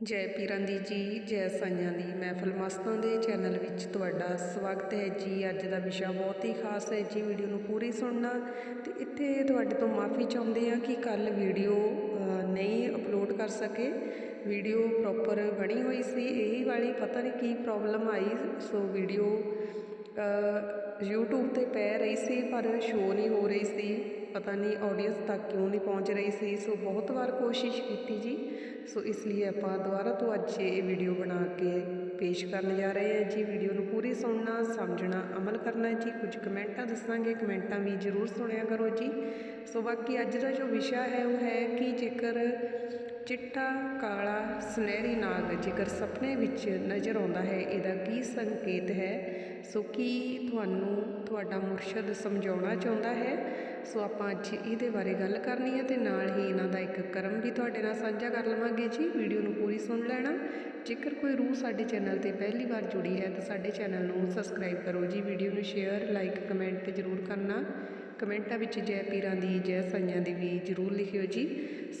ਜੈ ਪੀਰਾਂ ਦੀ ਜੀ, ਜੈ ਸਾਈਆਂ ਦੀ। ਮਹਿਫਲ ਮਸਤਾਂ ਦੇ ਚੈਨਲ ਵਿੱਚ ਤੁਹਾਡਾ ਸਵਾਗਤ ਹੈ ਜੀ। ਅੱਜ ਦਾ ਵਿਸ਼ਾ ਬਹੁਤ ਹੀ ਖਾਸ ਹੈ ਜੀ। ਵੀਡੀਓ ਨੂੰ ਪੂਰੀ ਸੁਣਨਾ। ਤੇ ਇੱਥੇ ਤੁਹਾਡੇ ਤੋਂ ਮਾਫੀ ਚਾਹੁੰਦੇ ਹਾਂ ਕਿ ਕੱਲ ਵੀਡੀਓ ਨਹੀਂ ਅਪਲੋਡ ਕਰ ਸਕੇ। ਵੀਡੀਓ ਪ੍ਰੋਪਰ ਬਣੀ ਹੋਈ ਸੀ। ਇਹੀ ਵਾਲੀ ਪਤਾ ਨਹੀਂ ਕੀ ਪ੍ਰੋਬਲਮ ਆਈ। ਸੋ ਵੀਡੀਓ YouTube ਤੇ ਪੈ ਰਹੀ ਸੀ, ਪਰ ਸ਼ੋ ਨਹੀਂ ਹੋ ਰਹੀ ਸੀ। ਪਤਾ ਨਹੀਂ ਆਡੀਅנס ਤੱਕ ਕਿਉਂ ਨਹੀਂ ਪਹੁੰਚ ਰਹੀ ਸੀ। ਸੋ ਬਹੁਤ ਵਾਰ ਕੋਸ਼ਿਸ਼ ਕੀਤੀ ਜੀ। ਸੋ ਇਸ ਲਈ ਆਪਾਂ ਦੁਬਾਰਾ ਤੋਂ ਅੱਜ ਇਹ ਵੀਡੀਓ ਬਣਾ ਕੇ ਪੇਸ਼ ਕਰਨ ਜਾ ਰਹੇ ਹਾਂ ਜੀ। ਵੀਡੀਓ ਨੂੰ ਪੂਰੀ ਸੁਣਨਾ, ਸਮਝਣਾ, ਅਮਲ ਕਰਨਾ ਜੀ। ਕੁਝ ਕਮੈਂਟਾਂ ਦੱਸਾਂਗੇ, ਕਮੈਂਟਾਂ ਵੀ ਜ਼ਰੂਰ ਸੁਣਿਆ ਕਰੋ ਜੀ। ਸੋ ਬਾਕੀ ਅੱਜ ਦਾ ਜੋ ਵਿਸ਼ਾ ਹੈ, ਉਹ ਹੈ ਕਿ ਜੇਕਰ ਚਿੱਟਾ, ਕਾਲਾ, ਸੁਨਹਿਰੀ ਨਾਗ ਜੇਕਰ ਸੁਪਨੇ ਵਿੱਚ ਨਜ਼ਰ ਆਉਂਦਾ ਹੈ, ਇਹਦਾ ਕੀ ਸੰਕੇਤ ਹੈ? ਸੋ ਕੀ ਤੁਹਾਨੂੰ ਤੁਹਾਡਾ ਮੁਰਸ਼ਦ ਸਮਝਾਉਣਾ ਚਾਹੁੰਦਾ ਹੈ? ਸੋ ਆਪਾਂ ਅੱਜ ਇਹਦੇ ਬਾਰੇ ਗੱਲ ਕਰਨੀ ਹੈ ਤੇ ਨਾਲ ਹੀ ਇਹਨਾਂ ਦਾ ਇੱਕ ਕਰਮ ਵੀ ਤੁਹਾਡੇ ਨਾਲ ਸਾਂਝਾ ਕਰ ਲਵਾਂਗੇ ਜੀ। ਵੀਡੀਓ ਨੂੰ ਪੂਰੀ ਸੁਣ ਲੈਣਾ। ਜੇਕਰ ਕੋਈ ਰੂਹ ਸਾਡੇ ਚੈਨਲ ਤੇ ਪਹਿਲੀ ਵਾਰ ਜੁੜੀ ਹੈ ਤਾਂ ਸਾਡੇ ਚੈਨਲ ਨੂੰ ਸਬਸਕ੍ਰਾਈਬ ਕਰੋ ਜੀ। ਵੀਡੀਓ ਨੂੰ ਸ਼ੇਅਰ, ਲਾਈਕ, ਕਮੈਂਟ ਤੇ ਜ਼ਰੂਰ ਕਰਨਾ। ਕਮੈਂਟਾਂ ਵਿੱਚ ਜੈ ਪੀਰਾਂ ਦੀ, ਜੈ ਸਾਈਆਂ ਦੀ ਵੀ ਜ਼ਰੂਰ ਲਿਖਿਓ ਜੀ।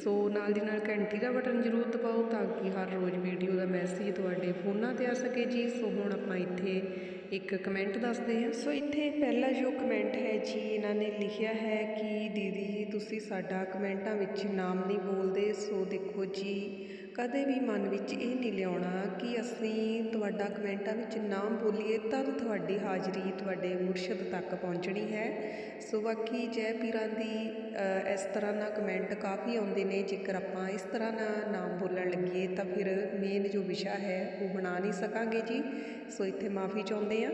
ਸੋ ਨਾਲ ਦੀ ਨਾਲ ਘੰਟੀ ਦਾ ਬਟਨ ਜ਼ਰੂਰ ਦਬਾਓ ਤਾਂ ਕਿ ਹਰ ਰੋਜ਼ ਵੀਡੀਓ ਦਾ ਮੈਸੇਜ ਤੁਹਾਡੇ ਫੋਨਾਂ ਤੇ ਆ ਸਕੇ ਜੀ। ਸੋ ਹੁਣ ਆਪਾਂ ਇੱਥੇ ਇੱਕ ਕਮੈਂਟ ਦੱਸਦੇ ਹਾਂ ਸੋ ਇੱਥੇ ਪਹਿਲਾ ਜੋ ਕਮੈਂਟ ਹੈ ਜੀ, ਇਹਨਾਂ ਨੇ ਲਿਖਿਆ ਹੈ ਕਿ ਦੀਦੀ, ਤੁਸੀਂ ਸਾਡਾ ਕਮੈਂਟਾਂ ਵਿੱਚ ਨਾਮ ਨਹੀਂ ਬੋਲਦੇ। ਸੋ ਦੇਖੋ ਜੀ ਕਦੇ ਵੀ ਮਨ ਵਿੱਚ ਇਹ ਨਹੀਂ ਲਿਆਉਣਾ ਕਿ ਅਸੀਂ ਤੁਹਾਡਾ ਕਮੈਂਟਾਂ ਵਿੱਚ ਨਾਮ ਬੋਲੀਏ ਤਾਂ ਤੁਹਾਡੀ ਹਾਜ਼ਰੀ ਤੁਹਾਡੇ ਮੁਰਸ਼ਦ ਤੱਕ ਪਹੁੰਚਣੀ ਹੈ। ਸੋ ਬਾਕੀ ਜੈ ਪੀਰਾਂ ਦੀ ਇਸ ਤਰ੍ਹਾਂ ਨਾਲ ਕਮੈਂਟ ਕਾਫੀ ਆਉਂਦੇ ਨੇ। ਜੇਕਰ ਆਪਾਂ ਇਸ ਤਰ੍ਹਾਂ ਨਾਲ ਨਾਮ ਬੋਲਣ ਲੱਗੀਏ ਤਾਂ ਫਿਰ ਮੇਨ ਜੋ ਵਿਸ਼ਾ ਹੈ ਉਹ ਬਣਾ ਨਹੀਂ ਸਕਾਂਗੇ ਜੀ। ਸੋ ਇੱਥੇ ਮਾਫੀ ਚਾਹੁੰਦੇ ਹਾਂ।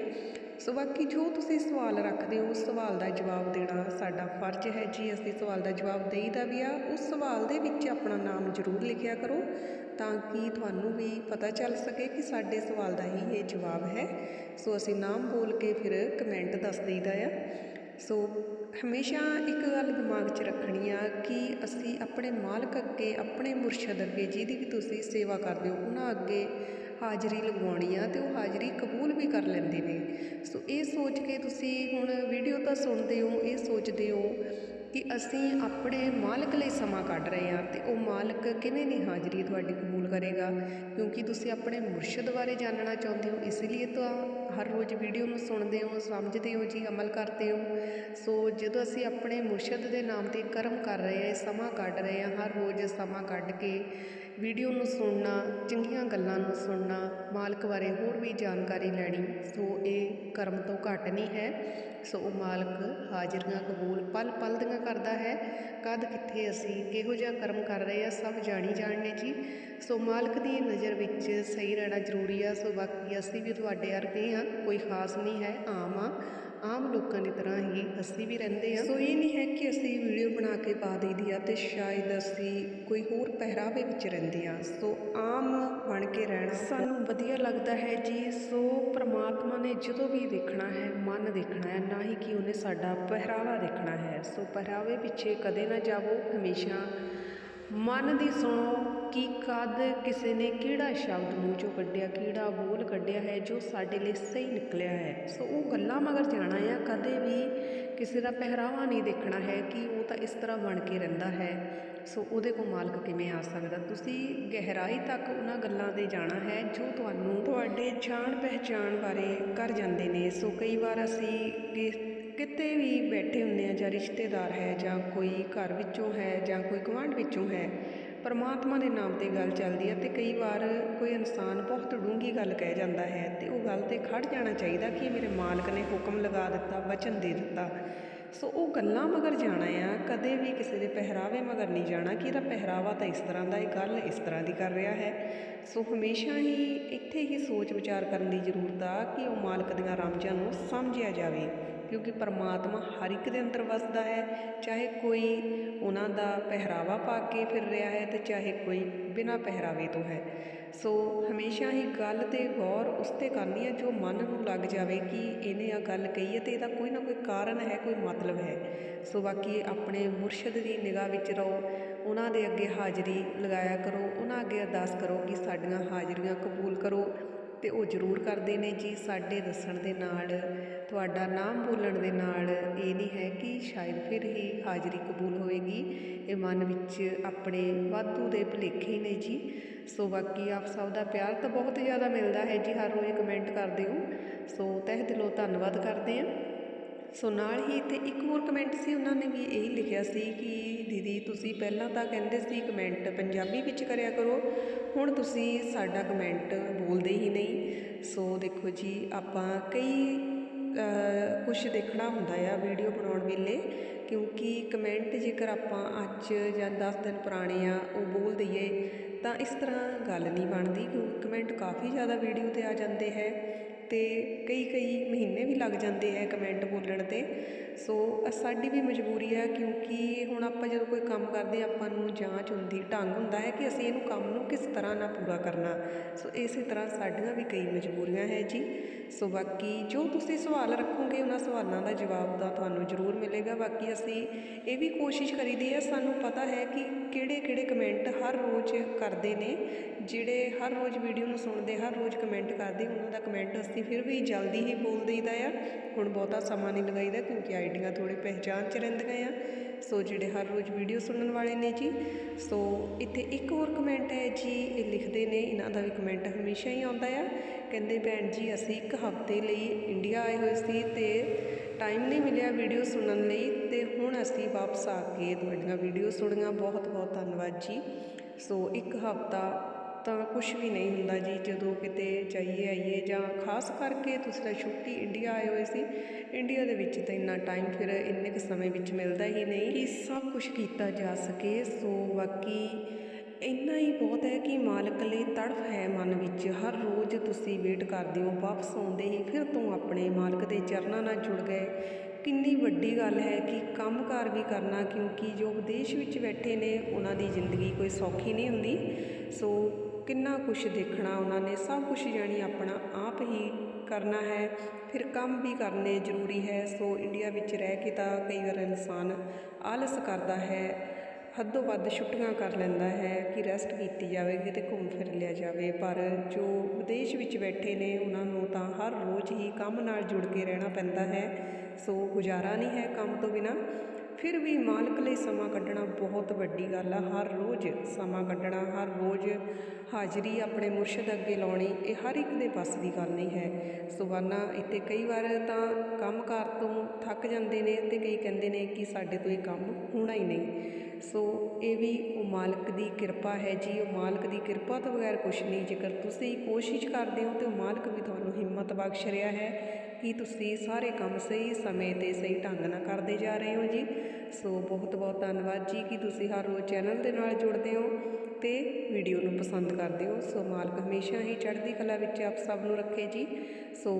ਸੋ ਬਾਕੀ ਜੋ ਤੁਸੀਂ ਸਵਾਲ ਰੱਖਦੇ ਹੋ, ਉਸ ਸਵਾਲ ਦਾ ਜਵਾਬ ਦੇਣਾ ਸਾਡਾ ਫਰਜ਼ ਹੈ ਜੀ। ਅਸੀਂ ਸਵਾਲ ਦਾ ਜਵਾਬ ਦੇਈਦਾ ਵੀ ਆ। ਉਸ ਸਵਾਲ ਦੇ ਵਿੱਚ ਆਪਣਾ ਨਾਮ ਜ਼ਰੂਰ ਲਿਖਿਆ ਕਰੋ ਤਾਂ ਕਿ ਤੁਹਾਨੂੰ ਵੀ ਪਤਾ ਚੱਲ ਸਕੇ ਕਿ ਸਾਡੇ ਸਵਾਲ ਦਾ ਹੀ ਇਹ ਜਵਾਬ ਹੈ। ਸੋ ਅਸੀਂ ਨਾਮ ਬੋਲ ਕੇ ਫਿਰ ਕਮੈਂਟ ਦੱਸ ਦੇਈਦਾ ਆ। ਸੋ ਹਮੇਸ਼ਾ ਇੱਕ ਗੱਲ ਦਿਮਾਗ 'ਚ ਰੱਖਣੀ ਆ ਕਿ ਅਸੀਂ ਆਪਣੇ ਮਾਲਕ ਅੱਗੇ, ਆਪਣੇ ਮੁਰਸ਼ਦ ਅੱਗੇ ਜਿਹਦੀ ਵੀ ਤੁਸੀਂ ਸੇਵਾ ਕਰਦੇ ਹੋ, ਉਹਨਾਂ ਅੱਗੇ ਹਾਜ਼ਰੀ ਲਗਵਾਉਣੀ ਆ ਤੇ ਉਹ ਹਾਜ਼ਰੀ ਕਬੂਲ ਵੀ ਕਰ ਲੈਂਦੇ ਨੇ। ਸੋ ਇਹ ਸੋਚ ਕੇ ਤੁਸੀਂ ਹੁਣ ਵੀਡੀਓ ਤਾਂ ਸੁਣਦੇ ਹੋ, ਇਹ ਸੋਚਦੇ ਹੋ ਕਿ ਅਸੀਂ ਆਪਣੇ ਮਾਲਕ ਲਈ ਸਮਾਂ ਕੱਢ ਰਹੇ ਹਾਂ ਤੇ ਉਹ ਮਾਲਕ ਕਿਵੇਂ ਦੀ ਹਾਜ਼ਰੀ ਤੁਹਾਡੀ ਕਬੂਲ ਕਰੇਗਾ? ਕਿਉਂਕਿ ਤੁਸੀਂ ਆਪਣੇ ਮੁਰਸ਼ਿਦ ਬਾਰੇ ਜਾਣਨਾ ਚਾਹੁੰਦੇ ਹੋ, ਇਸ ਲਈ ਤਾਂ ਹਰ ਰੋਜ਼ ਵੀਡੀਓ ਨੂੰ ਸੁਣਦੇ ਹੋ, ਸਮਝਦੇ ਹੋ ਜੀ, ਅਮਲ ਕਰਦੇ ਹੋ। ਸੋ ਜਦੋਂ ਅਸੀਂ ਆਪਣੇ ਮੁਰਸ਼ਿਦ ਦੇ ਨਾਮ ਤੇ ਕਰਮ ਕਰ ਰਹੇ ਹਾਂ ਸਮਾਂ ਕੱਢ ਰਹੇ ਹਾਂ, ਹਰ ਰੋਜ਼ ਸਮਾਂ ਕੱਢ ਕੇ ਵੀਡੀਓ ਨੂੰ ਸੁਣਨਾ, ਚੰਗੀਆਂ ਗੱਲਾਂ ਨੂੰ ਸੁਣਨਾ, ਮਾਲਕ ਬਾਰੇ ਹੋਰ ਵੀ ਜਾਣਕਾਰੀ ਲੈਣੀ, ਸੋ ਇਹ ਕਰਮ ਤੋਂ ਘੱਟ ਨਹੀਂ ਹੈ। ਸੋ ਉਹ ਮਾਲਕ ਹਾਜ਼ਰੀਆਂ ਕਬੂਲ ਪਲ ਪਲ ਦੀਆਂ ਕਰਦਾ ਹੈ। ਕਦ ਕਿੱਥੇ ਅਸੀਂ ਕਿਹੋ ਜਿਹਾ ਕਰਮ ਕਰ ਰਹੇ ਆ ਸਭ ਜਾਣੀ ਜਾਣਨੇ ਜੀ। ਸੋ ਮਾਲਕ ਦੀ ਨਜ਼ਰ ਵਿੱਚ ਸਹੀ ਰਹਿਣਾ ਜ਼ਰੂਰੀ ਆ। ਸੋ ਬਾਕੀ ਅਸੀਂ ਵੀ ਤੁਹਾਡੇ ਵਰਗੇ ਆ, ਕੋਈ ਖਾਸ ਨਹੀਂ ਹੈ, ਆਮ ਆ। ਆਮ ਲੋਕਾਂ ਦੀ ਤਰ੍ਹਾਂ ਹੀ ਅਸੀਂ ਵੀ ਰਹਿੰਦੇ ਆ। ਸੋ ਇਹ ਨਹੀਂ ਹੈ ਕਿ ਅਸੀਂ ਵੀਡੀਓ ਬਣਾ ਕੇ ਪਾ ਦਈਦੀ ਆ ਤੇ ਸ਼ਾਇਦ ਅਸੀਂ ਕੋਈ ਹੋਰ ਪਹਿਰਾਵੇ ਵਿੱਚ ਰਹਿੰਦੇ ਆ। ਸੋ ਆਮ ਬਣ ਕੇ ਰਹਿਣਾ ਸਾਨੂੰ ਵਧੀਆ ਲੱਗਦਾ ਹੈ ਜੀ। ਸੋ ਪ੍ਰਮਾਤਮਾ ਨੇ ਜਦੋਂ ਵੀ ਦੇਖਣਾ ਹੈ, ਮਨ ਦੇਖਣਾ ਹੈ, ਨਾ ਹੀ ਕਿ ਉਹਨੇ ਸਾਡਾ ਪਹਿਰਾਵਾ ਦੇਖਣਾ ਹੈ। ਸੋ ਪਹਿਰਾਵੇ ਪਿੱਛੇ ਕਦੇ ਨਾ ਜਾਵੋ, ਹਮੇਸ਼ਾ ਮਨ ਦੀ ਸੁਣੋ ਕਿ ਕਦ ਕਿਸੇ ਨੇ ਕਿਹੜਾ ਸ਼ਬਦ ਮੂੰਹ ਚੋਂ ਕੱਢਿਆ, ਕਿਹੜਾ ਬੋਲ ਕੱਢਿਆ ਹੈ, ਜੋ ਸਾਡੇ ਲਈ ਸਹੀ ਨਿਕਲਿਆ ਹੈ? ਸੋ ਉਹ ਗੱਲਾਂ ਮਗਰ ਜਾਣਾ ਆ, ਕਦੇ ਵੀ ਕਿਸੇ ਦਾ ਪਹਿਰਾਵਾ ਨਹੀਂ ਦੇਖਣਾ ਹੈ ਕਿ ਉਹ ਤਾਂ ਇਸ ਤਰ੍ਹਾਂ ਬਣ ਕੇ ਰਹਿੰਦਾ ਹੈ। ਸੋ ਉਹਦੇ ਕੋਲ ਮਾਲਕ ਕਿਵੇਂ ਆ ਸਕਦਾ? ਤੁਸੀਂ ਗਹਿਰਾਈ ਤੱਕ ਉਹਨਾਂ ਗੱਲਾਂ ਦੇ ਜਾਣਾ ਹੈ ਜੋ ਤੁਹਾਨੂੰ ਤੁਹਾਡੇ ਜਾਣ ਪਹਿਚਾਣ ਬਾਰੇ ਕਰ ਜਾਂਦੇ ਨੇ। ਸੋ ਕਈ ਵਾਰ ਅਸੀਂ ਕਿ- ਕਿਤੇ ਵੀ ਬੈਠੇ ਹੁੰਦੇ ਆ ਜਾਂ ਰਿਸ਼ਤੇਦਾਰ ਹੈ ਜਾਂ ਕੋਈ ਘਰ ਵਿੱਚੋਂ ਹੈ ਜਾਂ ਕੋਈ ਗੁਆਂਢ ਵਿੱਚੋਂ ਹੈ ਪਰਮਾਤਮਾ ਦੇ ਨਾਮ ਤੇ ਗੱਲ ਚੱਲਦੀ ਹੈ ਤੇ ਕਈ ਵਾਰ ਕੋਈ ਇਨਸਾਨ ਬਹੁਤ ਡੂੰਘੀ ਗੱਲ ਕਹਿ ਜਾਂਦਾ ਹੈ ਤੇ ਉਹ ਗੱਲ ਤੇ ਖੜ ਜਾਣਾ ਚਾਹੀਦਾ ਕਿ ਮੇਰੇ ਮਾਲਕ ਨੇ ਹੁਕਮ ਲਗਾ ਦਿੱਤਾ, ਵਚਨ ਦੇ ਦਿੱਤਾ। ਸੋ ਉਹ ਗੱਲਾਂ ਮਗਰ ਜਾਣਾ ਆ, ਕਦੇ ਵੀ ਕਿਸੇ ਦੇ ਪਹਿਰਾਵੇ ਮਗਰ ਨਹੀਂ ਜਾਣਾ ਕਿ ਇਹਦਾ ਪਹਿਰਾਵਾ ਤਾਂ ਇਸ ਤਰ੍ਹਾਂ ਦਾ ਇਹ ਗੱਲ ਇਸ ਤਰ੍ਹਾਂ ਦੀ ਕਰ ਰਿਹਾ ਹੈ। ਸੋ ਹਮੇਸ਼ਾ ਹੀ ਇੱਥੇ ਹੀ ਸੋਚ ਵਿਚਾਰ ਕਰਨ ਦੀ ਜ਼ਰੂਰਤ ਆ ਕਿ ਉਹ ਮਾਲਕ ਦੀਆਂ ਰਾਮਜਾਂ ਨੂੰ ਸਮਝਿਆ ਜਾਵੇ। ਕਿਉਂਕਿ ਪਰਮਾਤਮਾ ਹਰ ਇੱਕ ਦੇ ਅੰਦਰ ਵਸਦਾ ਹੈ। ਚਾਹੇ ਕੋਈ ਉਹਨਾਂ ਦਾ ਪਹਿਰਾਵਾ ਪਾ ਕੇ ਫਿਰ ਰਿਹਾ ਹੈ ਤੇ ਚਾਹੇ ਕੋਈ ਬਿਨਾਂ ਪਹਿਰਾਵੇ ਤੋਂ ਹੈ। ਸੋ ਹਮੇਸ਼ਾ ਹੀ ਗੱਲ ਤੇ ਗੌਰ ਉਸ ਤੇ ਕਰਨੀ ਹੈ ਜੋ ਮਨ ਨੂੰ ਲੱਗ ਜਾਵੇ ਕਿ ਇਹਨੇ ਆ ਗੱਲ ਕਹੀ ਹੈ ਤੇ ਇਹਦਾ ਕੋਈ ਨਾ ਕੋਈ ਕਾਰਨ ਹੈ, ਕੋਈ ਮਤਲਬ ਹੈ। ਸੋ ਬਾਕੀ ਆਪਣੇ ਮੁਰਸ਼ਿਦ ਦੀ ਨਿਗਾਹ ਵਿੱਚ ਰਹੋ, ਉਹਨਾਂ ਦੇ ਅੱਗੇ ਹਾਜ਼ਰੀ ਲਗਾਇਆ ਕਰੋ, ਉਹਨਾਂ ਅੱਗੇ ਅਰਦਾਸ ਕਰੋ ਕਿ ਸਾਡੀਆਂ ਹਾਜ਼ਰੀਆਂ ਕਬੂਲ ਕਰੋ ਤੇ ਉਹ ਜ਼ਰੂਰ ਕਰਦੇ ਨੇ ਜੀ, ਸਾਡੇ ਦੱਸਣ ਦੇ ਨਾਲ ਤੁਹਾਡਾ ਨਾਮ ਬੋਲਣ ਦੇ ਨਾਲ ਇਹ ਨਹੀਂ ਹੈ ਕਿ ਸ਼ਾਇਦ ਫਿਰ ਹੀ ਹਾਜ਼ਰੀ ਕਬੂਲ ਹੋਵੇਗੀ। ਇਹ ਮਨ ਵਿੱਚ ਆਪਣੇ ਵਾਧੂ ਦੇ ਭੁਲੇਖੇ ਨੇ ਜੀ। ਸੋ ਬਾਕੀ ਆਪ ਸਭ ਦਾ ਪਿਆਰ ਤਾਂ ਬਹੁਤ ਜ਼ਿਆਦਾ ਮਿਲਦਾ ਹੈ ਜੀ, ਹਰ ਰੋਜ਼ ਕਮੈਂਟ ਕਰਦੇ ਹੋ। ਸੋ ਤਹਿ ਦਿਲੋਂ ਧੰਨਵਾਦ ਕਰਦੇ ਹਾਂ। ਸੋ ਨਾਲ ਹੀ ਇੱਥੇ ਇੱਕ ਹੋਰ ਕਮੈਂਟ ਸੀ, ਉਹਨਾਂ ਨੇ ਵੀ ਇਹੀ ਲਿਖਿਆ ਸੀ ਕਿ, ਦੀਦੀ, ਤੁਸੀਂ ਪਹਿਲਾਂ ਤਾਂ ਕਹਿੰਦੇ ਸੀ ਕਮੈਂਟ ਪੰਜਾਬੀ ਵਿੱਚ ਕਰਿਆ ਕਰੋ, ਹੁਣ ਤੁਸੀਂ ਸਾਡਾ ਕਮੈਂਟ ਬੋਲਦੇ ਹੀ ਨਹੀਂ। ਸੋ ਦੇਖੋ ਜੀ, ਆਪਾਂ ਕਈ ਕੁਛ ਦੇਖਣਾ ਹੁੰਦਾ ਆ ਵੀਡੀਓ ਬਣਾਉਣ ਵੇਲੇ, ਕਿਉਂਕਿ ਕਮੈਂਟ ਜੇਕਰ ਆਪਾਂ ਅੱਜ ਜਾਂ 10 ਦਿਨ ਪੁਰਾਣੇ ਆ, ਉਹ ਬੋਲ ਦਈਏ, ਤਾਂ ਇਸ ਤਰ੍ਹਾਂ ਗੱਲ ਨਹੀਂ ਬਣਦੀ, ਕਿਉਂਕਿ ਕਮੈਂਟ ਕਾਫੀ ਜ਼ਿਆਦਾ ਵੀਡੀਓ ਤੇ ਆ ਜਾਂਦੇ ਹੈ। ਤੇ ਕਈ ਕਈ ਮਹੀਨੇ ਵੀ ਲੱਗ ਜਾਂਦੇ ਹੈ ਕਮੈਂਟ ਬੋਲਣ ਤੇ। ਸੋ ਸਾਡੀ ਵੀ ਮਜਬੂਰੀ ਹੈ ਕਿਉਂਕਿ ਹੁਣ ਆਪਾਂ ਜਦੋਂ ਕੋਈ ਕੰਮ ਕਰਦੇ ਆਪਾਂ ਨੂੰ ਜਾਂਚ ਹੁੰਦੀ, ਢੰਗ ਹੁੰਦਾ ਹੈ ਕਿ ਅਸੀਂ ਇਹਨੂੰ ਕੰਮ ਨੂੰ ਕਿਸ ਤਰ੍ਹਾਂ ਨਾਲ ਪੂਰਾ ਕਰਨਾ। ਸੋ ਇਸੇ ਤਰ੍ਹਾਂ ਸਾਡੀਆਂ ਵੀ ਕਈ ਮਜਬੂਰੀਆਂ ਹੈ ਜੀ। ਸੋ ਬਾਕੀ ਜੋ ਤੁਸੀਂ ਸਵਾਲ ਰੱਖੋਗੇ, ਉਹਨਾਂ ਸਵਾਲਾਂ ਦਾ ਜਵਾਬ ਤਾਂ ਤੁਹਾਨੂੰ ਜ਼ਰੂਰ ਮਿਲੇਗਾ। ਬਾਕੀ ਅਸੀਂ ਇਹ ਵੀ ਕੋਸ਼ਿਸ਼ ਕਰੀਦੀ ਹੈ, ਸਾਨੂੰ ਪਤਾ ਹੈ ਕਿ ਕਿਹੜੇ ਕਿਹੜੇ ਕਮੈਂਟ ਹਰ ਰੋਜ਼ ਕਰਦੇ ਨੇ। ਜਿਹੜੇ ਹਰ ਰੋਜ਼ ਵੀਡੀਓ ਨੂੰ ਸੁਣਦੇ, ਹਰ ਰੋਜ਼ ਕਮੈਂਟ ਕਰਦੇ, ਉਹਨਾਂ ਦਾ ਕਮੈਂਟ ਅਸੀਂ ਫਿਰ ਵੀ ਜਲਦੀ ਹੀ ਬੋਲ ਦਈਦਾ ਆ। ਹੁਣ ਬਹੁਤਾ ਸਮਾਂ ਨਹੀਂ ਲਗਾਈਦਾ ਕਿਉਂਕਿ ਆਈਡੀਆਂ ਥੋੜੇ ਪਹਿਚਾਨ 'ਚ ਰਹਿੰਦੀਆਂ ਆ। ਸੋ ਜਿਹੜੇ ਹਰ ਰੋਜ਼ ਵੀਡੀਓ ਸੁਣਨ ਵਾਲੇ ਨੇ ਜੀ, ਸੋ ਇੱਥੇ ਇੱਕ ਹੋਰ ਕਮੈਂਟ ਹੈ ਜੀ, ਇਹ ਲਿਖਦੇ ਨੇ, ਇਹਨਾਂ ਦਾ ਵੀ ਕਮੈਂਟ ਹਮੇਸ਼ਾ ਹੀ ਆਉਂਦਾ ਆ। ਕਹਿੰਦੇ, ਭੈਣ ਜੀ, ਅਸੀਂ ਇੱਕ ਹਫ਼ਤੇ ਲਈ ਇੰਡੀਆ ਆਏ ਹੋਏ ਸੀ ਤੇ ਟਾਈਮ ਨਹੀਂ ਮਿਲਿਆ ਵੀਡੀਓ ਸੁਣਨ ਲਈ ਤੇ ਹੁਣ ਅਸੀਂ ਵਾਪਸ ਆ ਕੇ ਤੁਹਾਡੀਆਂ ਵੀਡੀਓ ਸੁਣੀਆਂ। ਬਹੁਤ ਬਹੁਤ ਧੰਨਵਾਦ ਜੀ। ਸੋ ਇੱਕ ਹਫ਼ਤਾ ਤਾਂ ਕੁਝ ਵੀ ਨਹੀਂ ਹੁੰਦਾ ਜੀ, ਜਦੋਂ ਕਿਤੇ ਜਾਈਏ, ਆਈਏ ਜਾਂ ਖਾਸ ਕਰਕੇ ਤੁਸੀਂ ਤਾਂ ਛੁੱਟੀ ਇੰਡੀਆ ਆਏ ਹੋਏ ਸੀ, ਇੰਡੀਆ ਦੇ ਵਿੱਚ ਤਾਂ ਇੰਨਾ ਟਾਈਮ ਫਿਰ ਇੰਨੇ ਕੁ ਸਮੇਂ ਵਿੱਚ ਮਿਲਦਾ ਹੀ ਨਹੀਂ ਕਿ ਸਭ ਕੁਝ ਕੀਤਾ ਜਾ ਸਕੇ। ਸੋ ਬਾਕੀ ਇੰਨਾ ਹੀ ਬਹੁਤ ਹੈ ਕਿ ਮਾਲਕ ਲਈ ਤੜਫ ਹੈ ਮਨ ਵਿੱਚ। ਹਰ ਰੋਜ਼ ਤੁਸੀਂ ਵੇਟ ਕਰਦੇ ਹੋ, ਵਾਪਸ ਆਉਂਦੇ ਹੀ ਫਿਰ ਤੋਂ ਆਪਣੇ ਮਾਲਕ ਦੇ ਚਰਨਾਂ ਨਾਲ ਜੁੜ ਗਏ। ਕਿੰਨੀ ਵੱਡੀ ਗੱਲ ਹੈ ਕਿ ਕੰਮਕਾਰ ਵੀ ਕਰਨਾ, ਕਿਉਂਕਿ ਜੋ ਵਿਦੇਸ਼ ਵਿੱਚ ਬੈਠੇ ਨੇ, ਉਹਨਾਂ ਦੀ ਜ਼ਿੰਦਗੀ ਕੋਈ ਸੌਖੀ ਨਹੀਂ ਹੁੰਦੀ। ਸੋ ਕਿੰਨਾ ਕੁਝ ਦੇਖਣਾ ਉਹਨਾਂ ਨੇ, ਸਭ ਕੁਝ ਜਾਣੀ ਆਪਣਾ ਆਪ ਹੀ ਕਰਨਾ ਹੈ। ਫਿਰ ਕੰਮ ਵੀ ਕਰਨੇ ਜ਼ਰੂਰੀ ਹੈ। ਸੋ ਇੰਡੀਆ ਵਿੱਚ ਰਹਿ ਕੇ ਤਾਂ ਕਈ ਵਾਰ ਇਨਸਾਨ ਆਲਸ ਕਰਦਾ ਹੈ, ਹੱਦੋਂ ਵੱਧ ਛੁੱਟੀਆਂ ਕਰ ਲੈਂਦਾ ਹੈ ਕਿ ਰੈਸਟ ਕੀਤੀ ਜਾਵੇ ਕਿਤੇ ਘੁੰਮ ਫਿਰ ਲਿਆ ਜਾਵੇ। ਪਰ ਜੋ ਵਿਦੇਸ਼ ਵਿੱਚ ਬੈਠੇ ਨੇ, ਉਹਨਾਂ ਨੂੰ ਤਾਂ ਹਰ ਰੋਜ਼ ਹੀ ਕੰਮ ਨਾਲ ਜੁੜ ਕੇ ਰਹਿਣਾ ਪੈਂਦਾ ਹੈ। ਸੋ ਗੁਜ਼ਾਰਾ ਨਹੀਂ ਹੈ ਕੰਮ ਤੋਂ ਬਿਨਾਂ। ਫਿਰ ਵੀ ਮਾਲਕ ਲਈ ਸਮਾਂ ਕੱਢਣਾ ਬਹੁਤ ਵੱਡੀ ਗੱਲ ਆ। ਹਰ ਰੋਜ਼ ਸਮਾਂ ਕੱਢਣਾ, ਹਰ ਰੋਜ਼ ਹਾਜ਼ਰੀ ਆਪਣੇ ਮੁਰਸ਼ਿਦ ਅੱਗੇ ਲਾਉਣੀ, ਇਹ ਹਰ ਇੱਕ ਦੇ ਵੱਸ ਦੀ ਗੱਲ ਨਹੀਂ ਹੈ। ਸੁਬਾਨਾ, ਇੱਥੇ ਕਈ ਵਾਰ ਤਾਂ ਕੰਮਕਾਰ ਤੋਂ ਥੱਕ ਜਾਂਦੇ ਨੇ ਤੇ ਕਈ ਕਹਿੰਦੇ ਨੇ ਕਿ ਸਾਡੇ ਤੋਂ ਇਹ ਕੰਮ ਹੋਣਾ ਹੀ ਨਹੀਂ। ਸੋ ਇਹ ਵੀ ਉਹ ਮਾਲਕ ਦੀ ਕਿਰਪਾ ਹੈ ਜੀ। ਉਹ ਮਾਲਕ ਦੀ ਕਿਰਪਾ ਤੋਂ ਬਗੈਰ ਕੁਝ ਨਹੀਂ। ਜੇਕਰ ਤੁਸੀਂ ਕੋਸ਼ਿਸ਼ ਕਰਦੇ ਹੋ ਤੇ ਉਹ ਮਾਲਕ ਵੀ ਤੁਹਾਨੂੰ ਹਿੰਮਤ ਬਖਸ਼ ਰਿਹਾ ਹੈ। ਕਿ ਤੁਸੀਂ ਸਾਰੇ ਕੰਮ ਸਹੀ ਸਮੇਂ ਤੇ ਸਹੀ ਢੰਗ ਨਾਲ ਕਰਦੇ ਜਾ ਰਹੇ ਹੋ ਜੀ। ਸੋ ਬਹੁਤ ਬਹੁਤ ਧੰਨਵਾਦ ਜੀ ਕਿ ਤੁਸੀਂ ਹਰ ਰੋਜ਼ ਚੈਨਲ ਦੇ ਨਾਲ ਜੁੜਦੇ ਹੋ ਤੇ ਵੀਡੀਓ ਨੂੰ ਪਸੰਦ ਕਰਦੇ ਹੋ। ਸੋ ਮਾਲਕ ਹਮੇਸ਼ਾ ਹੀ ਚੜ੍ਹਦੀ ਕਲਾ ਵਿੱਚ ਆਪ ਸਭ ਨੂੰ ਰੱਖੇ ਜੀ। ਸੋ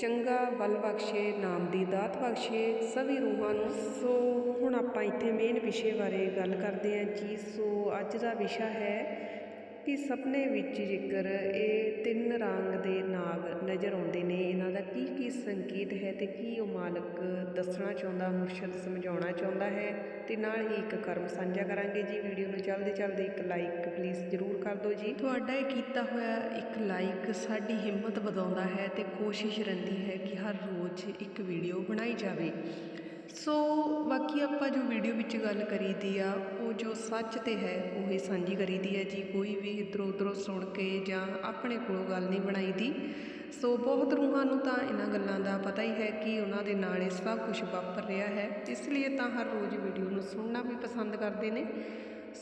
ਚੰਗਾ ਬਲ ਬਖਸ਼ੇ, ਨਾਮ ਦੀ ਦਾਤ ਬਖਸ਼ੇ, ਸਭੀ ਰੂਹਾਂ ਨੂੰ। ਸੋ ਹੁਣ ਆਪਾਂ ਇੱਥੇ ਮੇਨ ਵਿਸ਼ੇ ਬਾਰੇ ਗੱਲ ਕਰਦੇ ਹਾਂ ਜੀ। ਸੋ ਅੱਜ ਦਾ ਵਿਸ਼ਾ ਹੈ ਕਿ ਸੁਪਨੇ ਵਿੱਚ ਜੇਕਰ ਇਹ ਤਿੰਨ ਰੰਗ ਦੇ ਨਾਗ ਨਜ਼ਰ ਆਉਂਦੇ ਨੇ। ਇਹਨਾਂ ਦਾ ਕੀ ਕੀ ਸੰਕੇਤ ਹੈ ਤੇ ਕੀ ਉਹ ਮਾਲਕ ਦੱਸਣਾ ਚਾਹੁੰਦਾ, ਮੁਰਸ਼ਦ ਸਮਝਾਉਣਾ ਚਾਹੁੰਦਾ ਹੈ ਤੇ ਨਾਲ ਹੀ ਇੱਕ ਕਰਮ ਸਾਂਝਾ ਕਰਾਂਗੇ ਜੀ। ਵੀਡੀਓ ਨੂੰ ਜਲਦੀ ਜਲਦੀ ਇੱਕ ਲਾਈਕ ਪਲੀਜ਼ ਜ਼ਰੂਰ ਕਰ ਦਿਓ ਜੀ। ਤੁਹਾਡਾ ਇਹ ਕੀਤਾ ਹੋਇਆ ਇੱਕ ਲਾਈਕ ਸਾਡੀ ਹਿੰਮਤ ਵਧਾਉਂਦਾ ਹੈ ਤੇ ਕੋਸ਼ਿਸ਼ ਰਹਿੰਦੀ ਹੈ ਕਿ ਹਰ ਰੋਜ਼ ਇੱਕ ਵੀਡੀਓ ਬਣਾਈ ਜਾਵੇ। ਸੋ ਬਾਕੀ ਆਪਾਂ ਜੋ ਵੀਡੀਓ ਵਿੱਚ ਗੱਲ ਕਰੀ ਦੀ ਆ, ਉਹ ਜੋ ਸੱਚ ਤੇ ਹੈ, ਉਹ ਹੀ ਸਾਂਝੀ ਕਰੀ ਦੀ ਹੈ ਜੀ। ਕੋਈ ਵੀ ਇਧਰੋਂ ਉਧਰੋਂ ਸੁਣ ਕੇ ਜਾਂ ਆਪਣੇ ਕੋਲੋਂ ਗੱਲ ਨਹੀਂ ਬਣਾਈ ਦੀ ਸੋ ਬਹੁਤ ਰੂਹਾਂ ਨੂੰ ਤਾਂ ਇਹਨਾਂ ਗੱਲਾਂ ਦਾ ਪਤਾ ਹੀ ਹੈ ਕਿ ਉਹਨਾਂ ਦੇ ਨਾਲ ਇਹ ਸਭ ਕੁਝ ਵਾਪਰ ਰਿਹਾ ਹੈ। ਇਸ ਲਈ ਤਾਂ ਹਰ ਰੋਜ਼ ਵੀਡੀਓ ਨੂੰ ਸੁਣਨਾ ਵੀ ਪਸੰਦ ਕਰਦੇ ਨੇ।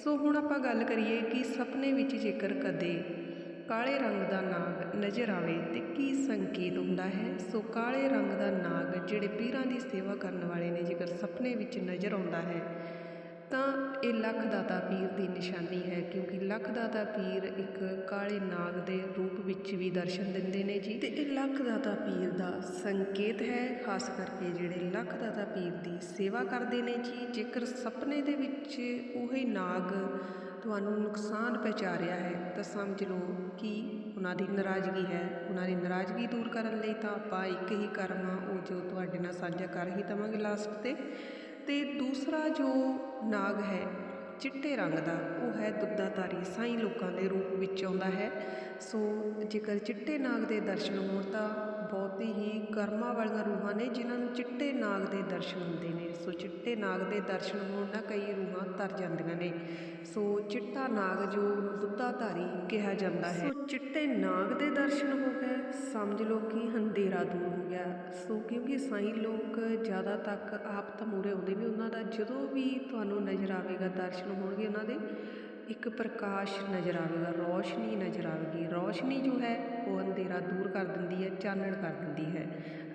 ਸੋ ਹੁਣ ਆਪਾਂ ਗੱਲ ਕਰੀਏ ਕਿ ਸੁਪਨੇ ਵਿੱਚ ਜੇਕਰ ਕਦੇ ਕਾਲੇ ਰੰਗ ਦਾ ਨਾਗ ਨਜ਼ਰ ਆਵੇ ਤੇ ਕੀ ਸੰਕੇਤ ਹੁੰਦਾ ਹੈ? ਸੋ ਕਾਲੇ ਰੰਗ ਦਾ ਨਾਗ ਜਿਹੜੇ ਪੀਰਾਂ ਦੀ ਸੇਵਾ ਕਰਨ ਵਾਲੇ ਨੇ ਜੇਕਰ ਸੁਪਨੇ ਵਿੱਚ ਨਜ਼ਰ ਆਉਂਦਾ ਹੈ, ਤਾਂ ਇਹ ਲੱਖ ਦਾਤਾ ਪੀਰ ਦੀ ਨਿਸ਼ਾਨੀ ਹੈ, ਕਿਉਂਕਿ ਲੱਖ ਦਾਤਾ ਪੀਰ ਇੱਕ ਕਾਲੇ ਨਾਗ ਦੇ ਰੂਪ ਵਿੱਚ ਵੀ ਦਰਸ਼ਨ ਦਿੰਦੇ ਨੇ ਜੀ। ਤੇ ਇਹ ਲੱਖ ਦਾਤਾ ਪੀਰ ਦਾ ਸੰਕੇਤ ਹੈ, ਖਾਸ ਕਰਕੇ ਜਿਹੜੇ ਲੱਖ ਦਾਤਾ ਪੀਰ ਦੀ ਸੇਵਾ ਕਰਦੇ ਨੇ ਜੀ। ਜੇਕਰ ਸੁਪਨੇ ਦੇ ਵਿੱਚ ਉਹੀ ਨਾਗ ਤੁਹਾਨੂੰ ਨੁਕਸਾਨ ਪਹੁੰਚਾ ਰਿਹਾ ਹੈ, ਤਾਂ ਸਮਝ ਲਓ ਕਿ ਉਹਨਾਂ ਦੀ ਨਾਰਾਜ਼ਗੀ ਹੈ। ਉਹਨਾਂ ਦੀ ਨਾਰਾਜ਼ਗੀ ਦੂਰ ਕਰਨ ਲਈ ਤਾਂ ਆਪਾਂ ਇੱਕ ਹੀ ਕਰਮ ਆ, ਉਹ ਜੋ ਤੁਹਾਡੇ ਨਾਲ ਸਾਂਝਾ ਕਰ ਹੀ ਦਵਾਂਗੇ ਲਾਸਟ ਤੇ। ਤੇ ਦੂਸਰਾ ਜੋ ਨਾਗ ਹੈ, ਚਿੱਟੇ ਰੰਗ ਦਾ, ਉਹ ਹੈ ਦੁੱਦਾਧਾਰੀ ਸਾਈਂ ਲੋਕਾਂ ਦੇ ਰੂਪ ਵਿੱਚ ਆਉਂਦਾ ਹੈ। ਸੋ ਜੇਕਰ ਚਿੱਟੇ ਨਾਗ ਦੇ ਦਰਸ਼ਨ ਹੋਣ ਤਾਂ ਬਹੁਤ ਹੀ ਕਰਮਾਂ ਵਾਲੀਆਂ ਰੂਹਾਂ ਨੇ, ਜਿਨ੍ਹਾਂ ਨੂੰ ਚਿੱਟੇ ਨਾਗ ਦੇ ਦਰਸ਼ਨ ਹੁੰਦੇ ਨੇ। ਸੋ ਚਿੱਟੇ ਨਾਗ ਦੇ ਦਰਸ਼ਨ ਹੋਣ ਨਾਲ ਕਈ ਰੂਹਾਂ ਤਰ ਜਾਂਦੀਆਂ ਨੇ। ਸੋ ਚਿੱਟਾ ਨਾਗ ਜੋ ਉਹਨੂੰ ਦੁੱਧਾਧਾਰੀ ਕਿਹਾ ਜਾਂਦਾ ਹੈ। ਸੋ ਚਿੱਟੇ ਨਾਗ ਦੇ ਦਰਸ਼ਨ ਹੋ ਗਏ, ਸਮਝ ਲਓ ਕਿ ਹੰਦੇਰਾ ਦੂਰ ਹੋ ਗਿਆ। ਸੋ ਕਿਉਂਕਿ ਸਾਈਂ ਲੋਕ ਜ਼ਿਆਦਾ ਤੱਕ ਆਪ ਤਾਂ ਮੂਰੇ ਆਉਂਦੇ ਨੇ ਉਹਨਾਂ ਦਾ, ਜਦੋਂ ਵੀ ਤੁਹਾਨੂੰ ਨਜ਼ਰ ਆਵੇਗਾ ਦਰਸ਼ਨ ਹੋਣਗੇ ਉਹਨਾਂ ਦੇ ਇੱਕ ਪ੍ਰਕਾਸ਼ ਨਜ਼ਰ ਆਵੇਗਾ, ਰੌਸ਼ਨੀ ਨਜ਼ਰ ਆਵੇਗੀ। ਰੌਸ਼ਨੀ ਜੋ ਹੈ, ਉਹ ਅੰਧੇਰਾ ਦੂਰ ਕਰ ਦਿੰਦੀ ਹੈ, ਚਾਨਣ ਕਰ ਦਿੰਦੀ ਹੈ।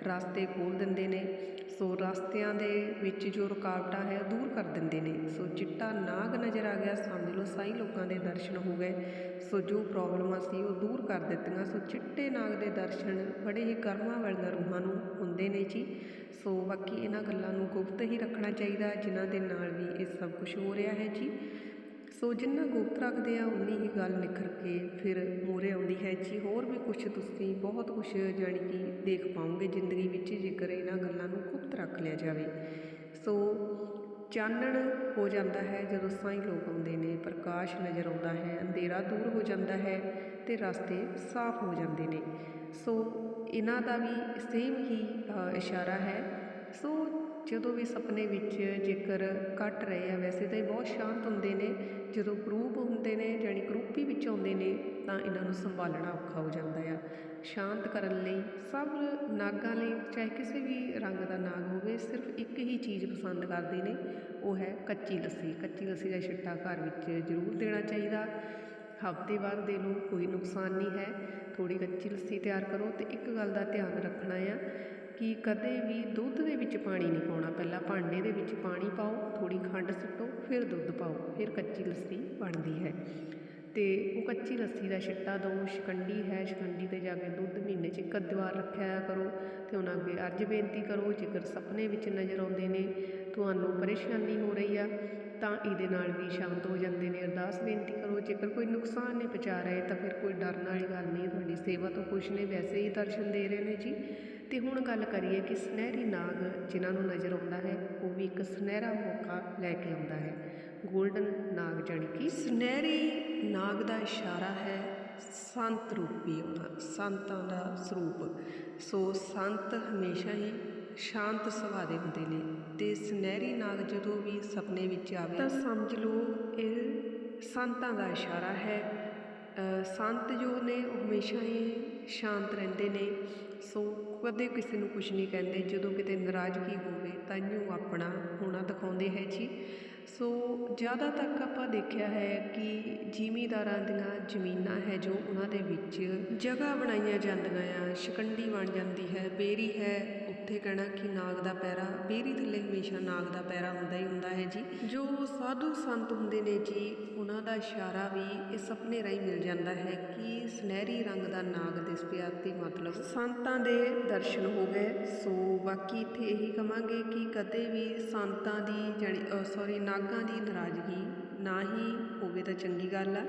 ਰਸਤੇ ਖੋਲ੍ਹ ਦਿੰਦੇ ਨੇ, ਸੋ ਰਸਤਿਆਂ ਦੇ ਵਿੱਚ ਜੋ ਰੁਕਾਵਟਾਂ ਹੈ ਦੂਰ ਕਰ ਦਿੰਦੇ ਨੇ। ਸੋ ਚਿੱਟਾ ਨਾਗ ਨਜ਼ਰ ਆ ਗਿਆ, ਸਮਝ ਲਓ ਸਾਈ ਲੋਕਾਂ ਦੇ ਦਰਸ਼ਨ ਹੋ ਗਏ। ਸੋ ਜੋ ਪ੍ਰੋਬਲਮਾਂ ਸੀ, ਉਹ ਦੂਰ ਕਰ ਦਿੱਤੀਆਂ। ਸੋ ਚਿੱਟੇ ਨਾਗ ਦੇ ਦਰਸ਼ਨ ਬੜੇ ਹੀ ਕਰਮਾਂ ਵਾਲੀਆਂ ਰੂਹਾਂ ਨੂੰ ਹੁੰਦੇ ਨੇ ਜੀ। ਸੋ ਬਾਕੀ ਇਹਨਾਂ ਗੱਲਾਂ ਨੂੰ ਗੁਪਤ ਹੀ ਰੱਖਣਾ ਚਾਹੀਦਾ, ਜਿਨ੍ਹਾਂ ਦੇ ਨਾਲ ਵੀ ਇਹ ਸਭ ਕੁਝ ਹੋ ਰਿਹਾ ਹੈ ਜੀ। ਸੋ ਜਿੰਨਾ ਗੁਪਤ ਰੱਖਦੇ ਆ ਉਨੀ ਹੀ ਗੱਲ ਨਿਖਰ ਕੇ ਫਿਰ ਮੂਹਰੇ ਆਉਂਦੀ ਹੈ। ਜੀ, ਹੋਰ ਵੀ ਕੁਝ ਤੁਸੀਂ ਬਹੁਤ ਕੁਝ ਜਾਣੀ ਕਿ ਦੇਖ ਪਾਓਗੇ ਜ਼ਿੰਦਗੀ ਵਿੱਚ, ਜੇਕਰ ਇਹਨਾਂ ਗੱਲਾਂ ਨੂੰ ਗੁਪਤ ਰੱਖ ਲਿਆ ਜਾਵੇ। ਸੋ ਚਾਨਣ ਹੋ ਜਾਂਦਾ ਹੈ ਜਦੋਂ ਸਾਈਂ ਲੋਕ ਆਉਂਦੇ ਨੇ, ਪ੍ਰਕਾਸ਼ ਨਜ਼ਰ ਆਉਂਦਾ ਹੈ, ਅੰਧੇਰਾ ਦੂਰ ਹੋ ਜਾਂਦਾ ਹੈ ਤੇ ਰਸਤੇ ਸਾਫ਼ ਹੋ ਜਾਂਦੇ ਨੇ। ਸੋ ਇਹਨਾਂ ਦਾ ਵੀ ਸੇਮ ਹੀ ਇਸ਼ਾਰਾ ਹੈ। ਸੋ ਜਦੋਂ ਵੀ ਸੁਪਨੇ ਵਿੱਚ ਜੇਕਰ ਕੱਟ ਰਹੇ ਆ, ਵੈਸੇ ਤਾਂ ਇਹ ਬਹੁਤ ਸ਼ਾਂਤ ਹੁੰਦੇ ਨੇ। ਜਦੋਂ ਗਰੂਪ ਹੁੰਦੇ ਨੇ, ਜਾਣੀ ਗਰੁੱਪੀ ਵਿੱਚ ਆਉਂਦੇ ਨੇ, ਤਾਂ ਇਹਨਾਂ ਨੂੰ ਸੰਭਾਲਣਾ ਔਖਾ ਹੋ ਜਾਂਦਾ ਆ। ਸ਼ਾਂਤ ਕਰਨ ਲਈ ਸਭ ਨਾਗਾਂ ਲਈ, ਚਾਹੇ ਕਿਸੇ ਵੀ ਰੰਗ ਦਾ ਨਾਗ ਹੋਵੇ, ਸਿਰਫ ਇੱਕ ਹੀ ਚੀਜ਼ ਪਸੰਦ ਕਰਦੇ ਨੇ, ਉਹ ਹੈ ਕੱਚੀ ਲੱਸੀ। ਕੱਚੀ ਲੱਸੀ ਦਾ ਛਿੱਟਾ ਘਰ ਵਿੱਚ ਜ਼ਰੂਰ ਦੇਣਾ ਚਾਹੀਦਾ। ਹਫ਼ਤੇ ਬਾਅਦ ਦੇ ਲਓ, ਕੋਈ ਨੁਕਸਾਨ ਨਹੀਂ ਹੈ। ਥੋੜੀ ਕੱਚੀ ਲੱਸੀ ਤਿਆਰ ਕਰੋ ਤੇ ਇੱਕ ਗੱਲ ਦਾ ਧਿਆਨ ਰੱਖਣਾ ਆ ਕਿ ਕਦੇ ਵੀ ਦੁੱਧ ਦੇ ਵਿੱਚ ਪਾਣੀ ਨਹੀਂ ਪਾਉਣਾ। ਪਹਿਲਾਂ ਭਾਂਡੇ ਦੇ ਵਿੱਚ ਪਾਣੀ ਪਾਓ ਥੋੜੀ ਖੰਡ ਸੁੱਟੋ, ਫਿਰ ਦੁੱਧ ਪਾਓ, ਫਿਰ ਕੱਚੀ ਲੱਸੀ ਬਣਦੀ ਹੈ। ਤੇ ਉਹ ਕੱਚੀ ਲੱਸੀ ਦਾ ਛਿੱਟਾ ਦਿਓ ਸ਼ਿਕੰਡੀ ਹੈ, ਸ਼ਿਕੰਡੀ ਤੇ ਜਾ ਕੇ ਦੁੱਧ ਮਹੀਨੇ 'ਚ ਇੱਕ ਅੱਧੀ ਵਾਰ ਰੱਖਿਆ ਕਰੋ ਤੇ ਉਹਨਾਂ ਅੱਗੇ ਅਰਜ ਬੇਨਤੀ ਕਰੋ, ਜੇਕਰ ਸੁਪਨੇ ਵਿੱਚ ਨਜ਼ਰ ਆਉਂਦੇ ਨੇ, ਤੁਹਾਨੂੰ ਪਰੇਸ਼ਾਨੀ ਹੋ ਰਹੀ ਆ, ਤਾਂ ਇਹਦੇ ਨਾਲ ਵੀ ਸ਼ਾਂਤ ਹੋ ਜਾਂਦੇ ਨੇ। ਅਰਦਾਸ ਬੇਨਤੀ ਕਰੋ, ਜੇਕਰ ਕੋਈ ਨੁਕਸਾਨ ਨਹੀਂ ਪਹੁੰਚਾ ਰਹੇ ਤਾਂ ਫਿਰ ਕੋਈ ਡਰਨ ਵਾਲੀ ਗੱਲ ਨਹੀਂ, ਤੁਹਾਡੀ ਸੇਵਾ ਤੋਂ ਕੁਛ ਨੇ, ਵੈਸੇ ਹੀ ਦਰਸ਼ਨ ਦੇ ਰਹੇ ਨੇ ਜੀ। ਤੇ ਹੁਣ ਗੱਲ ਕਰੀਏ ਕਿ ਸੁਨਹਿਰੀ ਨਾਗ ਜਿਨ੍ਹਾਂ ਨੂੰ ਨਜ਼ਰ ਆਉਂਦਾ ਹੈ, ਉਹ ਵੀ ਇੱਕ ਸੁਨਹਿਰਾ ਮੌਕਾ ਲੈ ਕੇ ਆਉਂਦਾ ਹੈ। 골ਡਨ ਨਾਗ ਜਾਣੀ ਕਿ ਸੁਨਹਿਰੀ ਨਾਗ ਦਾ ਇਸ਼ਾਰਾ ਹੈ ਸੰਤ ਰੂਪੀ ਉਹਨਾਂ ਸੰਤਾਂ ਦਾ ਸਰੂਪ। ਸੋ ਸੰਤ ਹਮੇਸ਼ਾ ਹੀ ਸ਼ਾਂਤ ਸੁਭਾਅ ਦੇ ਹੁੰਦੇ ਨੇ ਤੇ ਸੁਨਹਿਰੀ ਨਾਗ ਜਦੋਂ ਵੀ ਸੁਪਨੇ ਵਿੱਚ ਆਵੇ ਤਾਂ ਸਮਝ ਲਓ ਇਹ ਸੰਤਾਂ ਦਾ ਇਸ਼ਾਰਾ ਹੈ। ਸੰਤ ਜੋ ਨੇ ਉਹ ਹਮੇਸ਼ਾ ਹੀ ਸ਼ਾਂਤ ਰਹਿੰਦੇ ਨੇ। ਸੋ ਕਦੇ ਕਿਸੇ ਨੂੰ ਕੁਝ ਨਹੀਂ ਕਹਿੰਦੇ। ਜਦੋਂ ਕਿਤੇ ਨਾਰਾਜ਼ਗੀ ਹੋਵੇ ਤਾਂ ਇਹਨੂੰ ਆਪਣਾ ਹੋਣਾ ਦਿਖਾਉਂਦੇ ਹੈ ਜੀ। ਸੋ ਜ਼ਿਆਦਾ ਤੱਕ ਆਪਾਂ ਦੇਖਿਆ ਹੈ ਕਿ ਜ਼ਿਮੀਦਾਰਾਂ ਦੀਆਂ ਜ਼ਮੀਨਾਂ ਹੈ ਜੋ ਉਹਨਾਂ ਦੇ ਵਿੱਚ ਜਗ੍ਹਾ ਬਣਾਈਆਂ ਜਾਂਦੀਆਂ ਆ, ਸ਼ਿਕੰਡੀ ਬਣ ਜਾਂਦੀ ਹੈ, ਬੇਰੀ ਹੈ, ਉੱਥੇ ਕਹਿਣਾ ਕਿ ਨਾਗ ਦਾ ਪੈਰਾ, ਬੇਰੀ ਥੱਲੇ ਹਮੇਸ਼ਾ ਨਾਗ ਦਾ ਪੈਰਾ ਹੁੰਦਾ ਹੀ ਹੁੰਦਾ ਹੈ ਜੀ। ਜੋ ਸਾਧੂ ਸੰਤ ਹੁੰਦੇ ਨੇ ਜੀ, ਉਹਨਾਂ ਦਾ ਇਸ਼ਾਰਾ ਵੀ ਇਹ ਸੁਪਨੇ ਰਾਹੀਂ ਮਿਲ ਜਾਂਦਾ ਹੈ ਕਿ ਸੁਨਹਿਰੀ ਰੰਗ ਦਾ ਨਾਗ ਦਿਸ ਪਿਆ ਤੇ ਮਤਲਬ ਸੰਤਾਂ ਦੇ ਦਰਸ਼ਨ ਹੋ ਗਏ। ਸੋ ਬਾਕੀ ਇੱਥੇ ਇਹੀ ਕਵਾਂਗੇ ਕਿ ਕਦੇ ਵੀ ਸੰਤਾਂ ਦੀ ਜਿਹੜੀ ਸੌਰੀ ਨਾਗਾਂ ਦੀ ਨਾਰਾਜ਼ਗੀ ਨਾ ਹੀ ਹੋਵੇ ਤਾਂ ਚੰਗੀ ਗੱਲ ਆ,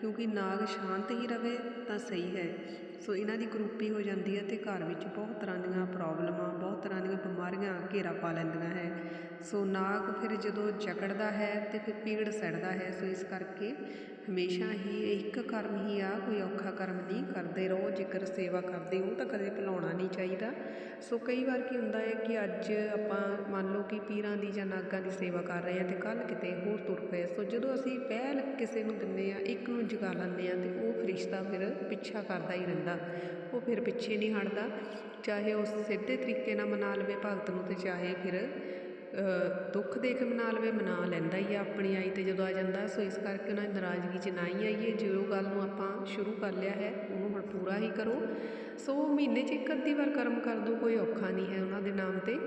ਕਿਉਂਕਿ ਨਾਗ ਸ਼ਾਂਤ ਹੀ ਰਵੇ ਤਾਂ ਸਹੀ ਹੈ। ਸੋ ਇਹਨਾਂ ਦੀ ਕਰੂਪੀ ਹੋ ਜਾਂਦੀ ਹੈ ਤੇ ਘਰ ਵਿੱਚ ਬਹੁਤ ਤਰ੍ਹਾਂ ਦੀਆਂ ਪ੍ਰੋਬਲਮਾਂ, ਬਹੁਤ ਤਰ੍ਹਾਂ ਦੀਆਂ ਬਿਮਾਰੀਆਂ ਘੇਰਾ ਪਾ ਲੈਂਦੀਆਂ ਹੈ। ਸੋ ਨਾਗ ਫਿਰ ਜਦੋਂ ਜਕੜਦਾ ਹੈ ਤੇ ਫਿਰ ਪੀੜ ਸੜਦਾ ਹੈ, ਸੋ ਇਸ ਕਰਕੇ ਹਮੇਸ਼ਾ ਹੀ ਇੱਕ ਕਰਮ ਹੀ ਆ, ਕੋਈ ਔਖਾ ਕਰਮ ਨਹੀਂ ਕਰਦੇ ਰਹੋ ਜੇਕਰ ਸੇਵਾ ਕਰਦੇ ਹੋ ਤਾਂ ਕਦੇ ਭੁਲਾਉਣਾ ਨਹੀਂ ਚਾਹੀਦਾ। ਸੋ ਕਈ ਵਾਰ ਕੀ ਹੁੰਦਾ ਹੈ ਕਿ ਅੱਜ ਆਪਾਂ ਮੰਨ ਲਓ ਕਿ ਪੀਰਾਂ ਦੀ ਜਾਂ ਨਾਗਾਂ ਦੀ ਸੇਵਾ ਕਰ ਰਹੇ ਆ ਤੇ ਕੱਲ ਕਿਤੇ ਹੋਰ ਤੁਰ ਪਏ, ਸੋ ਜਦੋਂ ਅਸੀਂ ਪਹਿਲ ਕਿਸੇ ਨੂੰ ਦਿੰਦੇ ਆ ਇੱਕ ਨੂੰ ਜਗਾ ਲੈਂਦੇ ਆ ਤੇ ਉਹ ਫਰਿਸ਼ਤਾ ਫਿਰ ਪਿੱਛਾ ਕਰਦਾ ਹੀ ਰਹਿੰਦਾ, ਉਹ ਫਿਰ ਪਿੱਛੇ ਨਹੀਂ ਹਟਦਾ। ਚਾਹੇ ਉਹ ਸਿੱਧੇ ਤਰੀਕੇ ਨਾਲ ਮਨਾ ਲਵੇ ਭਗਤ ਨੂੰ ਤੇ ਚਾਹੇ ਫਿਰ ਦੁੱਖ ਦੇਖ ਮਨਾ ਲਵੇ ਮਨਾ ਲੈਂਦਾ ਹੀ ਆ ਆਪਣੀ ਆਈ ਤੇ ਜਦੋਂ ਆ ਜਾਂਦਾ, ਸੋ ਇਸ ਕਰਕੇ ਉਹਨਾਂ ਦੀ ਨਾਰਾਜ਼ਗੀ 'ਚ ਨਾ ਹੀ ਆਈਏ। ਜੋ ਗੱਲ ਨੂੰ ਆਪਾਂ ਸ਼ੁਰੂ ਕਰ ਲਿਆ ਹੈ, ਉਹਨੂੰ ਪੂਰਾ ਹੀ ਕਰੋ। ਸੋ ਮਹੀਨੇ 'ਚ ਇੱਕ ਅੱਧੀ ਵਾਰ ਕਰਮ ਕਰ ਦੋ, ਕੋਈ ਔਖਾ ਨਹੀਂ ਹੈ ਉਹਨਾਂ ਦੇ ਨਾਮ ਤੇ।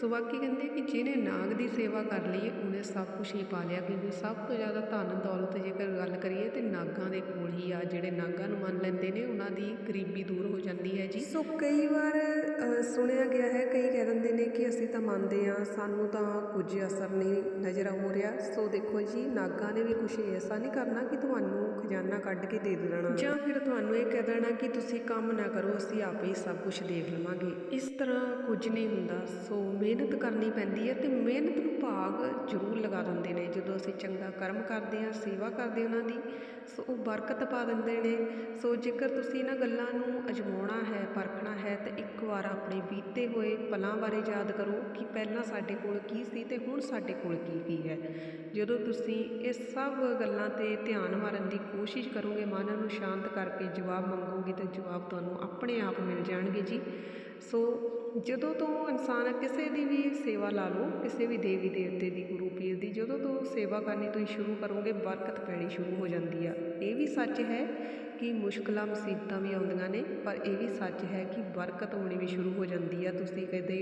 ਸੋ ਬਾਕੀ ਕਹਿੰਦੇ ਕਿ ਜਿਹਨੇ ਨਾਗ ਦੀ ਸੇਵਾ ਕਰ ਲਈ, ਉਹਨੇ ਸਭ ਕੁਝ ਹੀ ਪਾ ਲਿਆ, ਕਿਉਂਕਿ ਸਭ ਤੋਂ ਜ਼ਿਆਦਾ ਧਨ ਦੌਲਤ ਜੇਕਰ ਗੱਲ ਕਰੀਏ ਤੇ ਨਾਗਾਂ ਦੇ ਕੋਲ ਹੀ ਆ, ਜਿਹੜੇ ਨਾਗਾਂ ਨੂੰ ਮੰਨ ਲੈਂਦੇ ਨੇ, ਉਹਨਾਂ ਦੀ ਗਰੀਬੀ ਦੂਰ ਹੋ ਜਾਂਦੀ ਹੈ ਜੀ। ਸੋ ਕਈ ਵਾਰ ਸੁਣਿਆ ਗਿਆ ਹੈ, ਕਈ ਕਹਿ ਦਿੰਦੇ ਨੇ ਕਿ ਅਸੀਂ ਤਾਂ ਮੰਨਦੇ ਹਾਂ, ਸਾਨੂੰ ਤਾਂ ਕੁਝ ਅਸਰ ਨਹੀਂ ਨਜ਼ਰ ਹੋ ਰਿਹਾ। ਸੋ ਦੇਖੋ ਜੀ, ਨਾਗਾਂ ਨੇ ਵੀ ਕੁਝ ਐਸਾ ਨਹੀਂ ਕਰਨਾ ਕਿ ਤੁਹਾਨੂੰ ਖਜ਼ਾਨਾ ਕੱਢ ਕੇ ਦੇ ਦੇਣਾ। ਜਾਂ ਫਿਰ ਤੁਹਾਨੂੰ ਇਹ ਕਹਿ ਦੇਣਾ ਕਿ ਤੁਸੀਂ ਕੰਮ ਨਾ ਕਰੋ, ਅਸੀਂ ਆਪੇ ਹੀ ਸਭ ਕੁਝ ਦੇਖ ਲਵਾਂਗੇ। ਇਸ ਤਰ੍ਹਾਂ ਕੁਝ ਨਹੀਂ ਹੁੰਦਾ। ਸੋ ਮਿਹਨਤ ਕਰਨੀ ਪੈਂਦੀ ਹੈ ਤੇ ਮਿਹਨਤ ਨੂੰ ਭਾਗ ਜ਼ਰੂਰ ਲਗਾ ਦਿੰਦੇ ਨੇ। ਜਦੋਂ ਅਸੀਂ ਚੰਗਾ ਕਰਮ ਕਰਦੇ ਹਾਂ, ਸੇਵਾ ਕਰਦੇ ਉਹਨਾਂ ਦੀ ਸੋ ਉਹ ਬਰਕਤ ਪਾ ਦਿੰਦੇ ਨੇ। ਸੋ ਜੇਕਰ ਤੁਸੀਂ ਇਹਨਾਂ ਗੱਲਾਂ ਨੂੰ ਅਜਮਾਉਣਾ ਹੈ, ਪਰਖਣਾ ਹੈ, ਤਾਂ ਇੱਕ ਵਾਰ ਆਪਣੇ ਬੀਤੇ ਹੋਏ ਪਲਾਂ ਬਾਰੇ ਯਾਦ ਕਰੋ ਕਿ ਪਹਿਲਾਂ ਸਾਡੇ ਕੋਲ ਕੀ ਸੀ ਤੇ ਹੁਣ ਸਾਡੇ ਕੋਲ ਕੀ ਕੀ ਹੈ। ਜਦੋਂ ਤੁਸੀਂ ਇਹ ਸਭ ਗੱਲਾਂ ਤੇ ਧਿਆਨ ਮਾਰਨ ਦੀ ਕੋਸ਼ਿਸ਼ ਕਰੋਗੇ, ਮਨ ਨੂੰ ਸ਼ਾਂਤ ਕਰਕੇ ਜਵਾਬ ਮੰਗੋਗੇ, ਤਾਂ ਜਵਾਬ ਤੁਹਾਨੂੰ ਆਪਣੇ ਆਪ ਮਿਲ ਜਾਣਗੇ ਜੀ। ਸੋ ਜਦੋਂ ਤੋਂ ਇਨਸਾਨ ਕਿਸੇ ਦੀ ਵੀ ਸੇਵਾ ਲਾ ਲਓ, ਕਿਸੇ ਵੀ ਦੇਵੀ ਦੇਵਤੇ ਦੀ, ਗੁਰੂ ਪੀਰ ਦੀ, ਜਦੋਂ ਤੋਂ ਸੇਵਾ ਕਰਨੀ ਤੁਸੀਂ ਸ਼ੁਰੂ ਕਰੋਗੇ, ਬਰਕਤ ਪੈਣੀ ਸ਼ੁਰੂ ਹੋ ਜਾਂਦੀ ਆ। ਇਹ ਵੀ ਸੱਚ ਹੈ ਕਿ ਮੁਸ਼ਕਲਾਂ ਮੁਸੀਬਤਾਂ ਵੀ ਆਉਂਦੀਆਂ ਨੇ ਪਰ ਇਹ ਵੀ ਸੱਚ ਹੈ ਕਿ ਬਰਕਤ ਆਉਣੀ ਵੀ ਸ਼ੁਰੂ ਹੋ ਜਾਂਦੀ ਆ। ਤੁਸੀਂ ਕਦੇ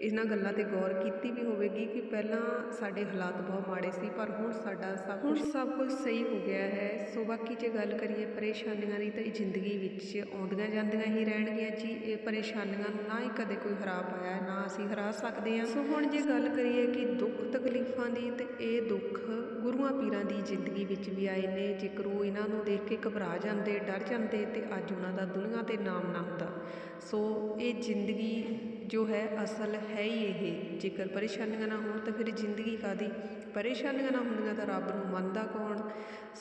ਇਹਨਾਂ ਗੱਲਾਂ ਤੇ ਗੌਰ ਕੀਤੀ ਵੀ ਹੋਵੇਗੀ ਕਿ ਪਹਿਲਾਂ ਸਾਡੇ ਹਾਲਾਤ ਬਹੁਤ ਮਾੜੇ ਸੀ ਪਰ ਹੁਣ ਸਾਡਾ ਸਭ ਕੁਝ ਸਭ ਕੁਝ ਸਹੀ ਹੋ ਗਿਆ ਹੈ। ਸੋ ਬਾਕੀ ਜੇ ਗੱਲ ਕਰੀਏ ਪਰੇਸ਼ਾਨੀਆਂ ਦੀ ਤਾਂ ਇਹ ਜ਼ਿੰਦਗੀ ਵਿੱਚ ਆਉਂਦੀਆਂ ਜਾਂਦੀਆਂ ਹੀ ਰਹਿਣਗੀਆਂ ਜੀ। ਇਹ ਪਰੇਸ਼ਾਨੀਆਂ ਨੂੰ ਨਾ ਹੀ ਕਦੇ ਕੋਈ ਹਰਾ ਪਾਇਆ ਨਾ ਅਸੀਂ ਹਰਾ ਸਕਦੇ ਹਾਂ। ਸੋ ਹੁਣ ਜੇ ਗੱਲ ਕਰੀਏ ਕਿ ਦੁੱਖ ਤਕਲੀਫਾਂ ਦੀ ਤੇ ਇਹ ਦੁੱਖ ਗੁਰੂਆਂ ਪੀਰਾਂ ਦੀ ਜ਼ਿੰਦਗੀ ਵਿੱਚ ਵੀ ਆਏ ਨੇ। ਜੇਕਰ ਉਹ ਇਹਨਾਂ ਨੂੰ ਦੇਖ ਕੇ ਘਬਰਾ ਜਾਂਦੇ, ਡਰ ਜਾਂਦੇ, ਤੇ ਅੱਜ ਉਹਨਾਂ ਦਾ ਦੁਨੀਆ ਤੇ ਨਾਮ ਨਾ ਹੁੰਦਾ। ਸੋ ਇਹ ਜ਼ਿੰਦਗੀ ਜੋ ਹੈ, ਅਸਲ ਹੈ ਹੀ ਇਹ। ਜੇਕਰ ਪਰੇਸ਼ਾਨੀਆਂ ਨਾ ਹੋਣ, ਤਾਂ ਫਿਰ ਜ਼ਿੰਦਗੀ ਕਾਦੀ ਪਰੇਸ਼ਾਨੀਆਂ ਨਾ ਹੁੰਦੀਆਂ ਤਾਂ ਰੱਬ ਨੂੰ ਮੰਨਦਾ ਕੌਣ?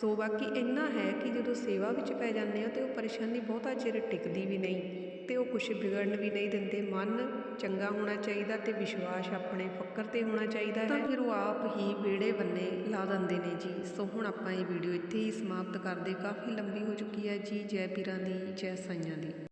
ਸੋ ਬਾਕੀ ਇੰਨਾ ਹੈ ਕਿ ਜਦੋਂ ਸੇਵਾ ਵਿੱਚ ਪੈ ਜਾਂਦੇ ਆ ਤੇ ਉਹ ਪਰੇਸ਼ਾਨੀ ਬਹੁਤਾ ਚਿਰ ਟਿਕਦੀ ਵੀ ਨਹੀਂ। ਅਤੇ ਉਹ ਕੁਛ ਵਿਗੜਨ ਵੀ ਨਹੀਂ ਦਿੰਦੇ। ਮਨ ਚੰਗਾ ਹੋਣਾ ਚਾਹੀਦਾ ਤੇ ਵਿਸ਼ਵਾਸ ਆਪਣੇ ਫੱਕਰ ਤੇ ਹੋਣਾ ਚਾਹੀਦਾ ਹੈ। ਤਾਂ ਫਿਰ ਉਹ ਆਪ ਹੀ ਵਿਹੜੇ ਬੰਨੇ ਲਾ ਦਿੰਦੇ ਨੇ ਜੀ। ਸੋ ਹੁਣ ਆਪਾਂ ਇਹ ਵੀਡੀਓ ਇੱਥੇ ਹੀ ਸਮਾਪਤ ਕਰਦੇ ਕਾਫੀ ਲੰਬੀ ਹੋ ਚੁੱਕੀ ਹੈ ਜੀ। ਜੈ ਪੀਰਾਂ ਦੀ, ਜੈ ਸਾਈਆਂ ਦੀ।